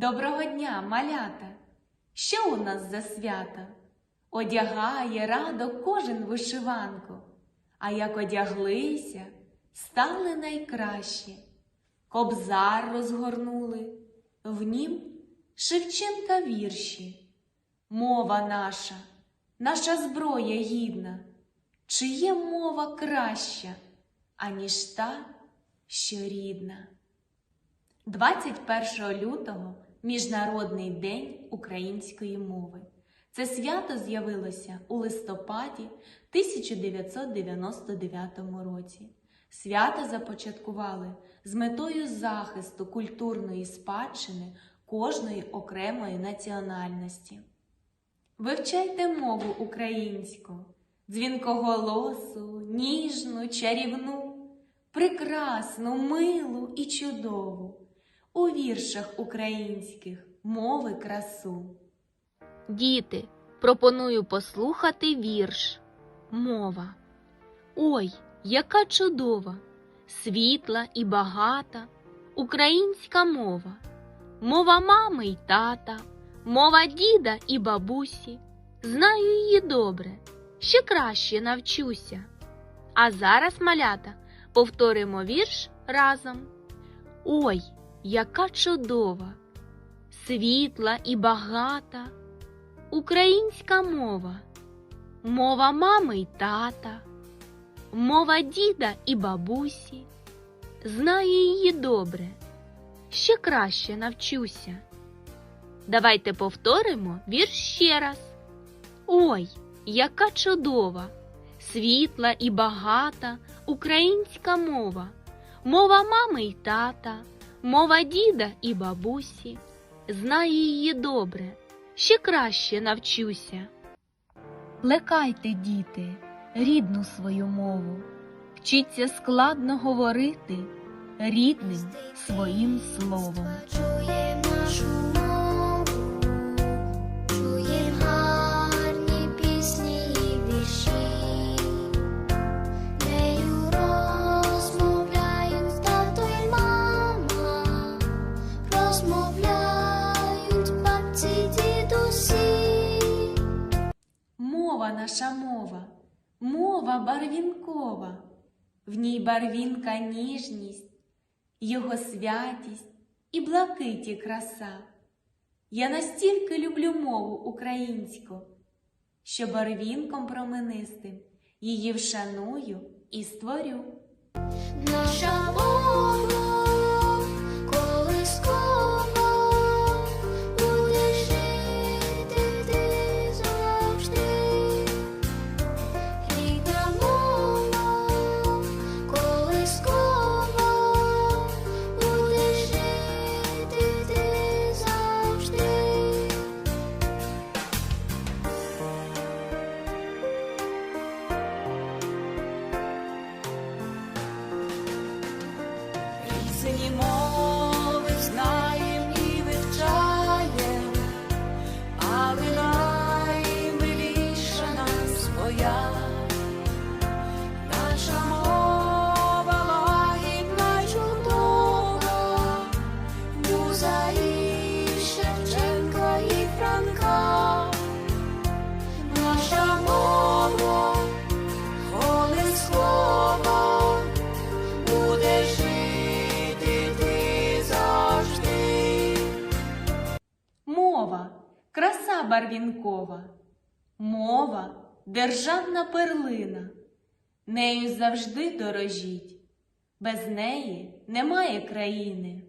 Доброго дня, малята! Що у нас за свято? Одягає радо кожен вишиванку, а як одяглися, стали найкраще. Кобзар розгорнули, в нім Шевченка вірші. Мова наша, наша зброя гідна, чи є мова краща, аніж та, що рідна? 21 лютого Міжнародний день української мови. Це свято з'явилося у листопаді 1999 році. Свято започаткували з метою захисту культурної спадщини кожної окремої національності. Вивчайте мову українську, дзвінкоголосу, ніжну, чарівну, прекрасну, милу і чудову, у віршах українських мови красу. Діти, пропоную послухати вірш. Мова. Ой, яка чудова, світла і багата українська мова. Мова мами й тата, мова діда і бабусі. Знаю її добре, ще краще навчуся. А зараз, малята, повторимо вірш разом. Ой, яка чудова, світла і багата українська мова, мова мами й тата, мова діда і бабусі. Знаю її добре, ще краще навчуся. Давайте повторимо вірш ще раз. Ой, яка чудова, світла і багата українська мова, мова мами й тата, мова діда і бабусі. Знаю її добре, ще краще навчуся. Плекайте, діти, рідну свою мову, вчіться складно говорити рідним своїм словом. Наша мова, мова барвінкова, в ній барвінка ніжність, його святість і блакиті краса. Я настільки люблю мову українську, що барвінком променистим її вшаную і створю. Наша мова anymore. Мова краса барвінкова, мова державна перлина. Нею завжди дорожіть, без неї немає країни.